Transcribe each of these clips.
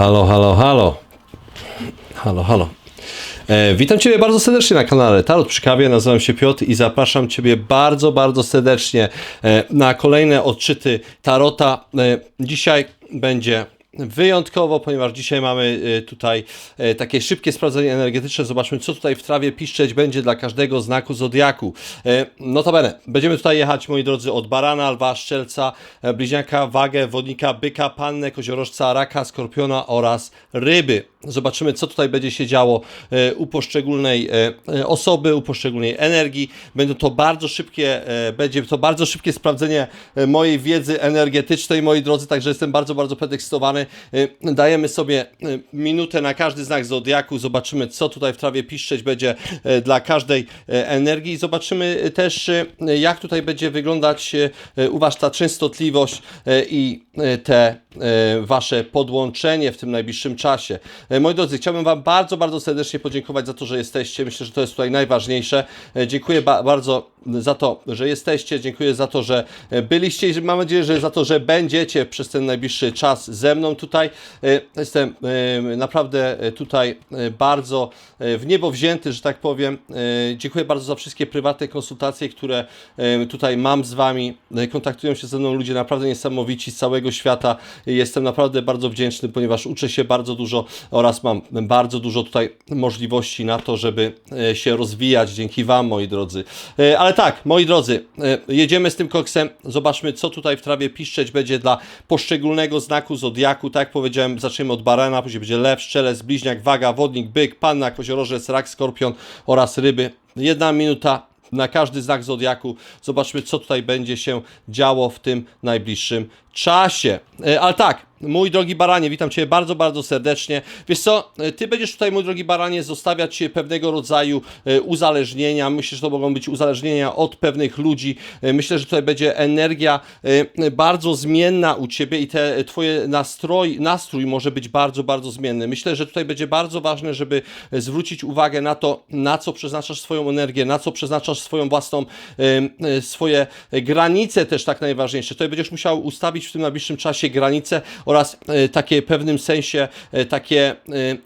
Halo, halo, halo. Halo, halo. E, witam Ciebie bardzo serdecznie na kanale Tarot przy kawie. Nazywam się Piotr i zapraszam Ciebie bardzo, bardzo serdecznie e, na kolejne odczyty Tarota. E, dzisiaj będzie wyjątkowo, ponieważ dzisiaj mamy e, tutaj e, takie szybkie sprawdzenie energetyczne. Zobaczmy, co tutaj w trawie piszczeć będzie dla każdego znaku zodiaku. E, Notabene, będziemy tutaj jechać, moi drodzy, od barana, lwa, szczelca, e, bliźniaka, wagę, wodnika, byka, pannę, koziorożca, raka, skorpiona oraz ryby. Zobaczymy, co tutaj będzie się działo u poszczególnej e, e, osoby, u poszczególnej energii. Będą to bardzo szybkie, będzie to bardzo szybkie sprawdzenie mojej wiedzy energetycznej, moi drodzy, także jestem bardzo, bardzo podekscytowany. E, Dajemy sobie e, minutę na każdy znak zodiaku, zobaczymy, co tutaj w trawie piszczeć będzie e, dla każdej energii. Zobaczymy też, jak tutaj będzie wyglądać u Was ta częstotliwość i te Wasze podłączenie w tym najbliższym czasie. Moi drodzy, chciałbym Wam bardzo, bardzo serdecznie podziękować za to, że jesteście. Myślę, że to jest tutaj najważniejsze. Dziękuję ba bardzo za to, że jesteście. Dziękuję za to, że byliście i mam nadzieję, że za to, że będziecie przez ten najbliższy czas ze mną tutaj. E, Jestem e, naprawdę e, tutaj bardzo w niebo wzięty, że tak powiem. Dziękuję bardzo za wszystkie prywatne konsultacje, które tutaj mam z Wami. Kontaktują się ze mną ludzie naprawdę niesamowici z całego świata. Jestem naprawdę bardzo wdzięczny, ponieważ uczę się bardzo dużo oraz mam bardzo dużo tutaj możliwości na to, żeby się rozwijać dzięki Wam, moi drodzy. E, Ale tak, moi drodzy, e, jedziemy z tym koksem. Zobaczmy, co tutaj w trawie piszczeć będzie dla poszczególnego znaku zodiaku. Tak jak powiedziałem, zaczniemy od barana, później będzie lew, szczelec, bliźniak, waga, wodnik, byk, panna, koziorożec, rak, skorpion oraz ryby. Jedna minuta na każdy znak zodiaku. Zobaczmy, co tutaj będzie się działo w tym najbliższym czasie. E, Ale tak, mój drogi baranie, witam Cię bardzo, bardzo serdecznie. Wiesz co, e, Ty będziesz tutaj, mój drogi baranie, zostawiać pewnego rodzaju e, uzależnienia. Myślę, że to mogą być uzależnienia od pewnych ludzi. Myślę, że tutaj będzie energia bardzo zmienna u Ciebie i te Twoje nastroj, nastrój może być bardzo, bardzo zmienny. Myślę, że tutaj będzie bardzo ważne, żeby zwrócić uwagę na to, na co przeznaczasz swoją energię, na co przeznaczasz swoją własną, swoje granice też tak najważniejsze. Tutaj będziesz musiał ustawić w tym najbliższym czasie granice oraz e, takie w pewnym sensie e, takie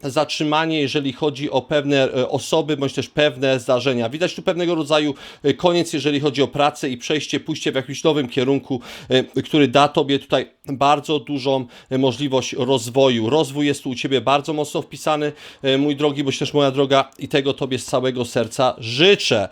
e, zatrzymanie, jeżeli chodzi o pewne osoby, bądź też pewne zdarzenia. Widać tu pewnego rodzaju koniec, jeżeli chodzi o pracę i przejście, pójście w jakimś nowym kierunku, który da Tobie tutaj bardzo dużą możliwość rozwoju. Rozwój jest tu u Ciebie bardzo mocno wpisany, mój drogi, bądź też moja droga i tego Tobie z całego serca życzę.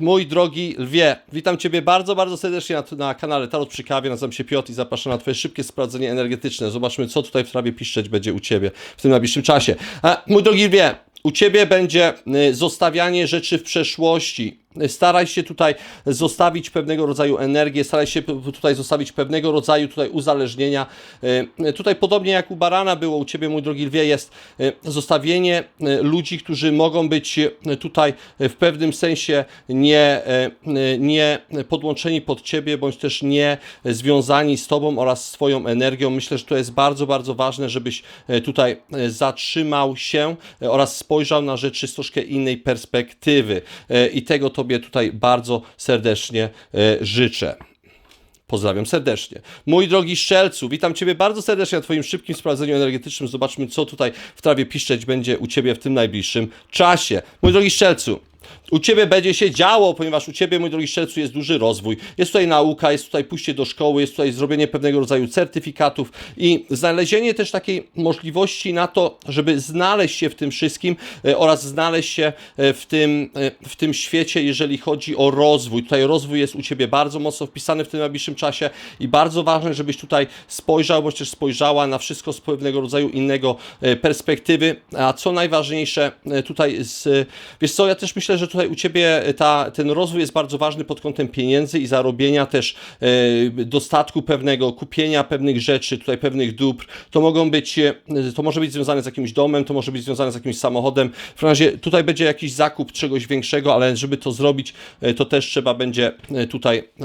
Mój drogi lwie, witam Ciebie bardzo, bardzo serdecznie na, na kanale Tarot przy kawie, nazywam się Piotr i zapraszam na Twoje szybkie sprawdzenie energetyczne. Zobaczmy, co tutaj w trawie piszczeć będzie u Ciebie w tym najbliższym czasie. A, mój drogi lwie, u Ciebie będzie y, zostawianie rzeczy w przeszłości. Staraj się tutaj zostawić pewnego rodzaju energię, staraj się tutaj zostawić pewnego rodzaju tutaj uzależnienia. Y, Tutaj podobnie jak u Barana było, u Ciebie, mój drogi lwie, jest y, zostawienie y, ludzi, którzy mogą być tutaj w pewnym sensie nie, nie podłączeni pod Ciebie, bądź też nie związani z Tobą oraz swoją energią. Myślę, że to jest bardzo, bardzo ważne, żebyś tutaj zatrzymał się oraz spojrzał na rzeczy z troszkę innej perspektywy. I tego Tobie tutaj bardzo serdecznie y, życzę. Pozdrawiam serdecznie. Mój drogi Szczelcu, witam Ciebie bardzo serdecznie na Twoim szybkim sprawdzeniu energetycznym. Zobaczmy, co tutaj w trawie piszczeć będzie u Ciebie w tym najbliższym czasie. Mój drogi Szczelcu, u Ciebie będzie się działo, ponieważ u Ciebie, mój drogi Szczelcu, jest duży rozwój. Jest tutaj nauka, jest tutaj pójście do szkoły, jest tutaj zrobienie pewnego rodzaju certyfikatów i znalezienie też takiej możliwości na to, żeby znaleźć się w tym wszystkim e, oraz znaleźć się e, w tym, e, w tym świecie, jeżeli chodzi o rozwój. Tutaj rozwój jest u Ciebie bardzo mocno wpisany w tym najbliższym czasie i bardzo ważne, żebyś tutaj spojrzał, bądź też spojrzała na wszystko z pewnego rodzaju innego perspektywy, a co najważniejsze tutaj z, wiesz co, ja też myślę, że tutaj u Ciebie ta, ten rozwój jest bardzo ważny pod kątem pieniędzy i zarobienia też e, dostatku pewnego, kupienia pewnych rzeczy, tutaj pewnych dóbr. To mogą być, e, to może być związane z jakimś domem, to może być związane z jakimś samochodem. W razie tutaj będzie jakiś zakup czegoś większego, ale żeby to zrobić, e, to też trzeba będzie e, tutaj, e,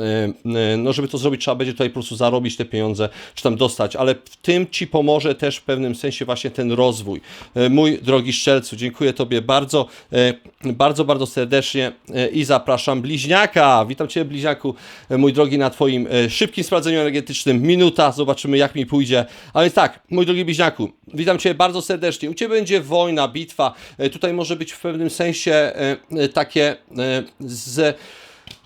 e, no żeby to zrobić, trzeba będzie tutaj po prostu zarobić te pieniądze, czy tam dostać, ale w tym Ci pomoże też w pewnym sensie właśnie ten rozwój. E, Mój drogi Szczelcu, dziękuję Tobie bardzo, e, bardzo, bardzo bardzo serdecznie e, i zapraszam bliźniaka. Witam Cię bliźniaku, e, mój drogi, na Twoim e, szybkim sprawdzeniu energetycznym. Minuta, zobaczymy jak mi pójdzie. A więc tak, mój drogi bliźniaku, witam Cię bardzo serdecznie. U Ciebie będzie wojna, bitwa. Tutaj może być w pewnym sensie takie z...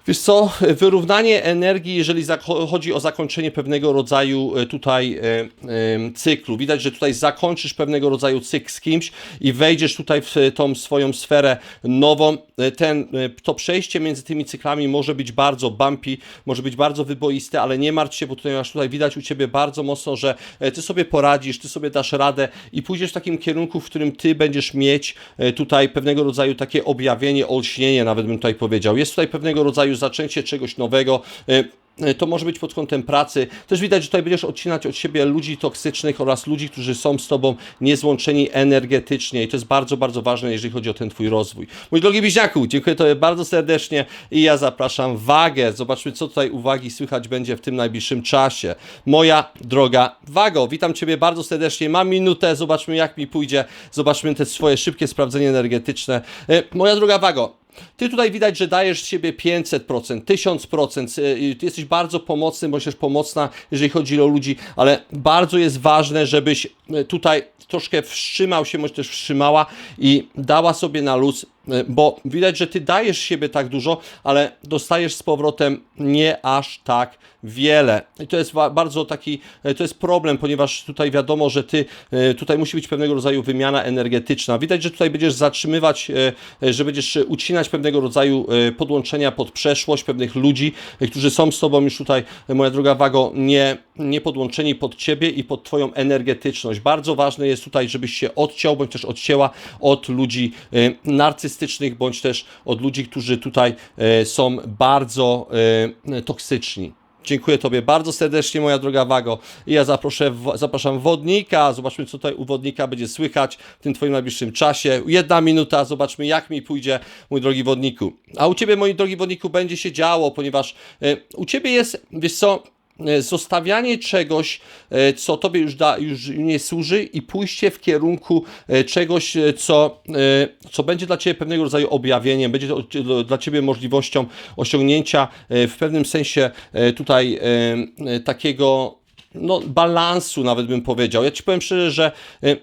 Wiesz co, wyrównanie energii, jeżeli chodzi o zakończenie pewnego rodzaju e, tutaj e, cyklu. Widać, że tutaj zakończysz pewnego rodzaju cykl z kimś i wejdziesz tutaj w e, tą swoją sferę nową. Ten, to przejście między tymi cyklami może być bardzo bumpy, może być bardzo wyboiste, ale nie martw się, bo tutaj masz tutaj widać u Ciebie bardzo mocno, że Ty sobie poradzisz, Ty sobie dasz radę i pójdziesz w takim kierunku, w którym Ty będziesz mieć tutaj pewnego rodzaju takie objawienie, olśnienie nawet bym tutaj powiedział. Jest tutaj pewnego rodzaju zaczęcie czegoś nowego. e, e, To może być pod kątem pracy. Też widać, że tutaj będziesz odcinać od siebie ludzi toksycznych oraz ludzi, którzy są z tobą niezłączeni energetycznie. I to jest bardzo, bardzo ważne, jeżeli chodzi o ten twój rozwój. Mój drogi Biźniaku, dziękuję Tobie bardzo serdecznie i ja zapraszam wagę. Zobaczmy, co tutaj uwagi słychać będzie w tym najbliższym czasie. Moja droga Wago, witam Ciebie bardzo serdecznie. Mam minutę, zobaczmy, jak mi pójdzie. Zobaczmy te swoje szybkie sprawdzenie energetyczne. E, Moja droga Wago, ty tutaj widać, że dajesz z siebie 500%, 1000%. y, Ty jesteś bardzo pomocny, bądź też pomocna, jeżeli chodzi o ludzi, ale bardzo jest ważne, żebyś y, tutaj troszkę wstrzymał się, bądź też wstrzymała i dała sobie na luz, bo widać, że ty dajesz siebie tak dużo, ale dostajesz z powrotem nie aż tak wiele. I to jest bardzo taki, y, to jest problem, ponieważ tutaj wiadomo, że ty, y, tutaj musi być pewnego rodzaju wymiana energetyczna. Widać, że tutaj będziesz zatrzymywać, że będziesz ucinać pewnego rodzaju podłączenia pod przeszłość pewnych ludzi, którzy są z tobą już tutaj, moja droga Wago, nie, nie podłączeni pod ciebie i pod twoją energetyczność. Bardzo ważne jest tutaj, żebyś się odciął, bądź też odcięła od ludzi y, narcystycznych, bądź też od ludzi, którzy tutaj y, są bardzo y, toksyczni. Dziękuję Tobie bardzo serdecznie, moja droga Wago. I ja zaproszę, zapraszam wodnika. Zobaczmy, co tutaj u wodnika będzie słychać w tym Twoim najbliższym czasie. Jedna minuta, zobaczmy, jak mi pójdzie, mój drogi wodniku. A u Ciebie, mój drogi wodniku, będzie się działo, ponieważ e, u Ciebie jest, wiesz co, e, zostawianie czegoś, e, co tobie już, da, już nie służy i pójście w kierunku e, czegoś, e, co, e, co będzie dla ciebie pewnego rodzaju objawieniem, będzie dla ciebie możliwością osiągnięcia e, w pewnym sensie e, tutaj e, e, takiego no, balansu nawet bym powiedział. Ja Ci powiem szczerze, że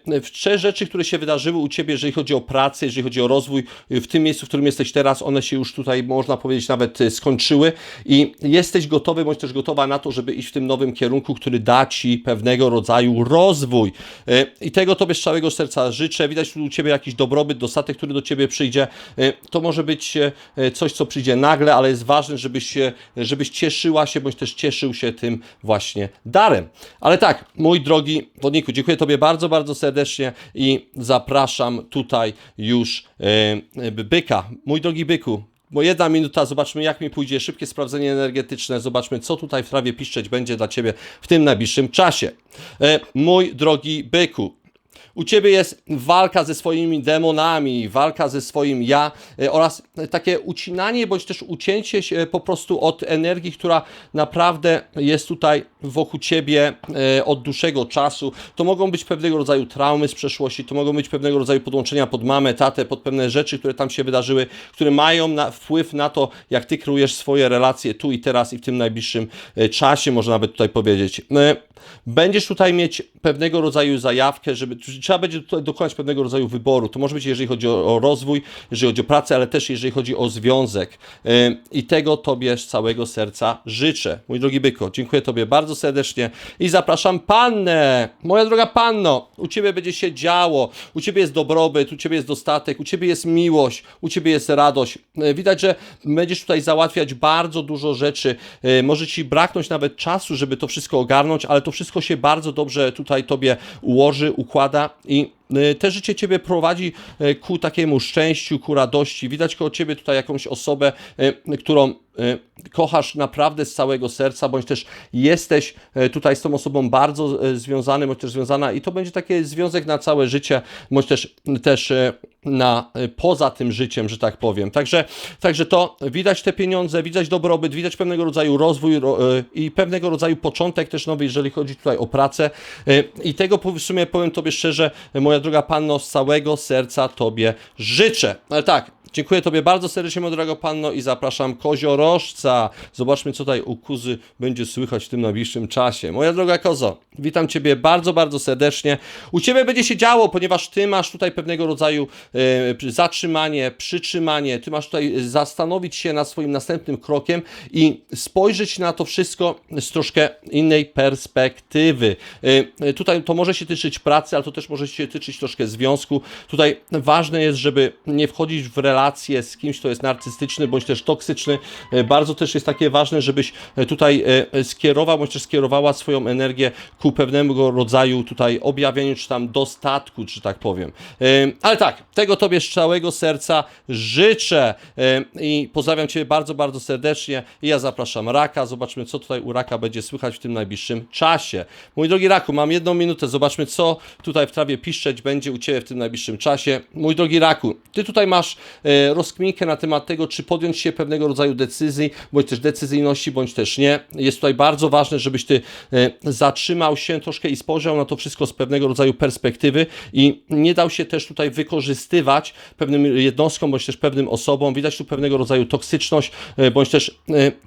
e, trzech rzeczy, które się wydarzyły u Ciebie, jeżeli chodzi o pracę, jeżeli chodzi o rozwój, e, w tym miejscu, w którym jesteś teraz, one się już tutaj, można powiedzieć, nawet e, skończyły i jesteś gotowy, bądź też gotowa na to, żeby iść w tym nowym kierunku, który da Ci pewnego rodzaju rozwój. E, I tego Tobie z całego serca życzę. Widać tu u Ciebie jakiś dobrobyt, dostatek, który do Ciebie przyjdzie. To może być coś, co przyjdzie nagle, ale jest ważne, żebyś, żebyś cieszyła się, bądź też cieszył się tym właśnie darem. Ale tak, mój drogi wodniku, dziękuję Tobie bardzo, bardzo serdecznie i zapraszam tutaj już e, byka. Mój drogi byku, bo jedna minuta, zobaczmy jak mi pójdzie szybkie sprawdzenie energetyczne, zobaczmy co tutaj w trawie piszczeć będzie dla Ciebie w tym najbliższym czasie. E, mój drogi byku, u Ciebie jest walka ze swoimi demonami, walka ze swoim ja e, oraz takie ucinanie bądź też ucięcie się po prostu od energii, która naprawdę jest tutaj wokół Ciebie e, od dłuższego czasu. To mogą być pewnego rodzaju traumy z przeszłości, to mogą być pewnego rodzaju podłączenia pod mamę, tatę, pod pewne rzeczy, które tam się wydarzyły, które mają na, wpływ na to, jak Ty kreujesz swoje relacje tu i teraz i w tym najbliższym e, czasie, można nawet tutaj powiedzieć. E, Będziesz tutaj mieć pewnego rodzaju zajawkę, żeby trzeba będzie tutaj dokonać pewnego rodzaju wyboru. To może być, jeżeli chodzi o, o rozwój, jeżeli chodzi o pracę, ale też jeżeli chodzi o związek. I tego Tobie z całego serca życzę. Mój drogi byko, dziękuję Tobie bardzo serdecznie i zapraszam Pannę. Moja droga Panno, u Ciebie będzie się działo, u Ciebie jest dobrobyt, u Ciebie jest dostatek, u Ciebie jest miłość, u Ciebie jest radość. Yy, Widać, że będziesz tutaj załatwiać bardzo dużo rzeczy. Yy, Może Ci braknąć nawet czasu, żeby to wszystko ogarnąć, ale to wszystko się bardzo dobrze tutaj Tobie ułoży, układa i y, te życie Ciebie prowadzi y, ku takiemu szczęściu, ku radości. Widać koło Ciebie tutaj jakąś osobę, y, którą kochasz naprawdę z całego serca, bądź też jesteś y, tutaj z tą osobą bardzo y, związany, bądź też związana i to będzie taki związek na całe życie, bądź też, też y, na y, poza tym życiem, że tak powiem. Także, także to widać te pieniądze, widać dobrobyt, widać pewnego rodzaju rozwój ro, y, i pewnego rodzaju początek też nowy, jeżeli chodzi tutaj o pracę. Y, I tego w sumie powiem Tobie szczerze, moja droga panno, z całego serca Tobie życzę. Ale tak, Dziękuję Tobie bardzo serdecznie, moja droga panno, i zapraszam koziorożca. Zobaczmy, co tutaj u kuzy będzie słychać w tym najbliższym czasie. Moja droga kozo, witam Ciebie bardzo, bardzo serdecznie. U Ciebie będzie się działo, ponieważ Ty masz tutaj pewnego rodzaju e, zatrzymanie, przytrzymanie. Ty masz tutaj zastanowić się nad swoim następnym krokiem i spojrzeć na to wszystko z troszkę innej perspektywy. E, tutaj to może się tyczyć pracy, ale to też może się tyczyć troszkę związku. Tutaj ważne jest, żeby nie wchodzić w relacje z kimś, kto jest narcystyczny bądź też toksyczny. E, Bardzo też jest takie ważne, żebyś e, tutaj e, skierował bądź też skierowała swoją energię ku pewnego rodzaju tutaj objawieniu, czy tam dostatku, czy tak powiem. Ale tak, tego Tobie z całego serca życzę i pozdrawiam Cię bardzo, bardzo serdecznie. Ja zapraszam Raka. Zobaczmy, co tutaj u Raka będzie słychać w tym najbliższym czasie. Mój drogi Raku, mam jedną minutę. Zobaczmy, co tutaj w trawie piszczeć będzie u Ciebie w tym najbliższym czasie. Mój drogi Raku, Ty tutaj masz rozkminkę na temat tego, czy podjąć się pewnego rodzaju decyzji, bądź też decyzyjności, bądź też nie. Jest tutaj bardzo ważne, żebyś Ty e, zatrzymał się troszkę i spojrzał na to wszystko z pewnego rodzaju perspektywy i nie dał się też tutaj wykorzystywać pewnym jednostkom, bądź też pewnym osobom. Widać tu pewnego rodzaju toksyczność, e, bądź też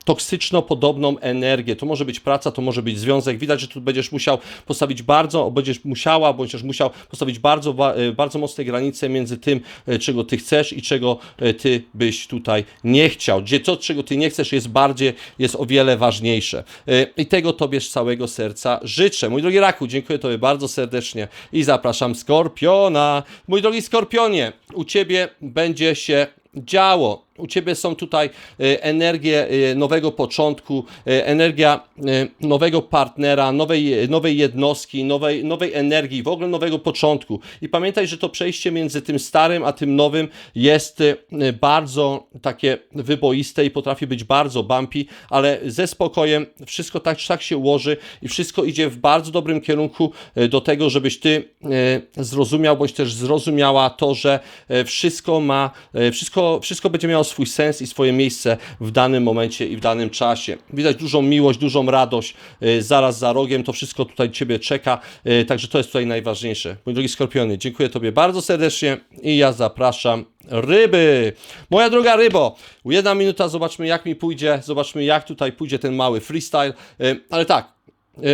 toksyczno-podobną energię. To może być praca, to może być związek. Widać, że tu będziesz musiał postawić bardzo, będziesz musiała, bądź też musiał postawić bardzo, ba- bardzo mocne granice między tym, czego ty chcesz i czego e, ty byś tutaj nie chciał. Gdzie to, czego ty nie chcesz, jest bardziej, jest o wiele ważniejsze. E, I tego tobie z całego serca życzę. Mój drogi Raku, dziękuję tobie bardzo serdecznie i zapraszam Skorpiona. Mój drogi Skorpionie, u ciebie będzie się działo. U Ciebie są tutaj e, energie e, nowego początku, e, energia nowego partnera, nowej, nowej jednostki, nowej, nowej energii, w ogóle nowego początku. I pamiętaj, że to przejście między tym starym a tym nowym jest bardzo takie wyboiste i potrafi być bardzo bumpy, ale ze spokojem wszystko tak czy tak się ułoży i wszystko idzie w bardzo dobrym kierunku do tego, żebyś Ty zrozumiał, bądź też zrozumiała to, że wszystko ma, wszystko, wszystko będzie miało swój sens i swoje miejsce w danym momencie i w danym czasie. Widać dużą miłość, dużą radość e, zaraz za rogiem, to wszystko tutaj Ciebie czeka, e, także to jest tutaj najważniejsze. Mój drogi Skorpiony, dziękuję Tobie bardzo serdecznie i ja zapraszam ryby. Moja droga rybo, jedna minuta, zobaczmy jak mi pójdzie, zobaczmy jak tutaj pójdzie ten mały freestyle, E, ale tak,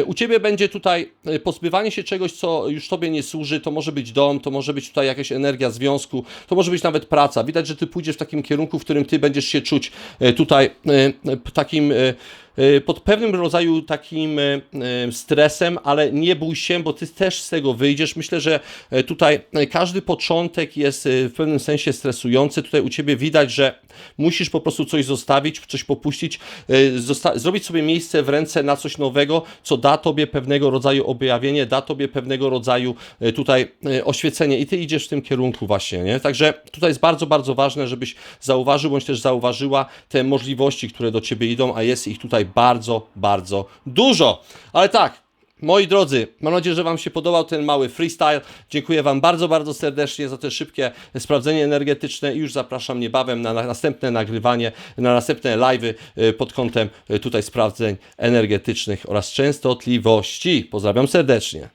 U Ciebie będzie tutaj e, pozbywanie się czegoś, co już Tobie nie służy. To może być dom, to może być tutaj jakaś energia związku, to może być nawet praca. Widać, że Ty pójdziesz w takim kierunku, w którym Ty będziesz się czuć e, tutaj e, takim. E, Pod pewnym rodzaju takim e, stresem, ale nie bój się, bo ty też z tego wyjdziesz. Myślę, że e, tutaj każdy początek jest w pewnym sensie stresujący. Tutaj u ciebie widać, że musisz po prostu coś zostawić, coś popuścić, zrobić sobie miejsce w ręce na coś nowego, co da tobie pewnego rodzaju objawienie, da tobie pewnego rodzaju tutaj oświecenie i ty idziesz w tym kierunku właśnie, nie? Także tutaj jest bardzo, bardzo ważne, żebyś zauważył, bądź też zauważyła te możliwości, które do ciebie idą, a jest ich tutaj bardzo, bardzo dużo. Ale tak, Moi drodzy, mam nadzieję, że Wam się podobał ten mały freestyle. Dziękuję Wam bardzo, bardzo serdecznie za te szybkie sprawdzenie energetyczne i już zapraszam niebawem na na następne nagrywanie, na następne live'y y, pod kątem y, tutaj sprawdzeń energetycznych oraz częstotliwości. Pozdrawiam serdecznie.